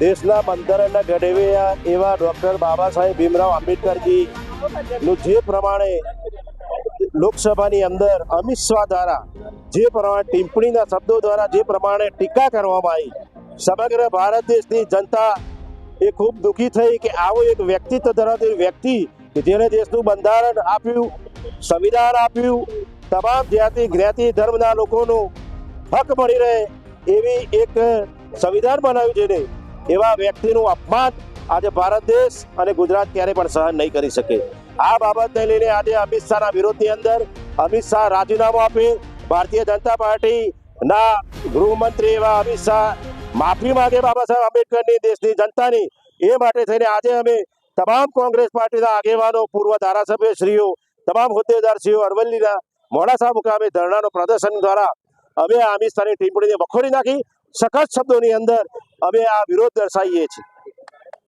દેશના બંધારણના ઘડવૈયા એવા ડોક્ટર બાબા સાહેબ ભીમરાવ આંબેડકરજી નું જે પ્રમાણે લોકસભાની અંદર અમિત શાહ દ્વારા જે પ્રમાણે ટિપ્પણીના શબ્દો દ્વારા જે પ્રમાણે ટીકા કરવામાં આવી, સમગ્ર ભારત દેશની જનતા એ ખૂબ દુઃખી થઈ કે આવો એક વ્યક્તિત્વ ધરાવતી વ્યક્તિ કે જેણે દેશનું બંધારણ આપ્યું, સંવિધાન આપ્યું, તમામ જ્ઞાતિ જ્ઞાતિ, ધર્મના લોકોનું હક મળી રહે એવી એક સંવિધાન બનાવ્યું છે ને, એવા વ્યક્તિનું અપમાન આજે ભારત દેશ અને ગુજરાત ક્યારે પણ સહન નહીં કરી શકે. આ બાબતને લઈને આજે અમિત શાહના વિરોધની અંદર અમિત શાહ રાજીનામું આપે ભારતીય જનતા પાર્ટીના ગૃહમંત્રી એવા અમિત શાહ માફી માંગે બાબા સાહેબ આંબેડકરની દેશની જનતાની. એ માટે થઈને આજે અમે તમામ કોંગ્રેસ પાર્ટીના આગેવાનો, પૂર્વ ધારાસભ્યશ્રીઓ, તમામ હોદ્દેદારશ્રીઓ, અરવલ્લીના મોડાસા મુકામે ધરણાનો પ્રદર્શન દ્વારા અમે આ અમિત શાહની વખોડી નાખી. સખત શબ્દોની અંદર અમે આ વિરોધ દર્શાવીએ છીએ.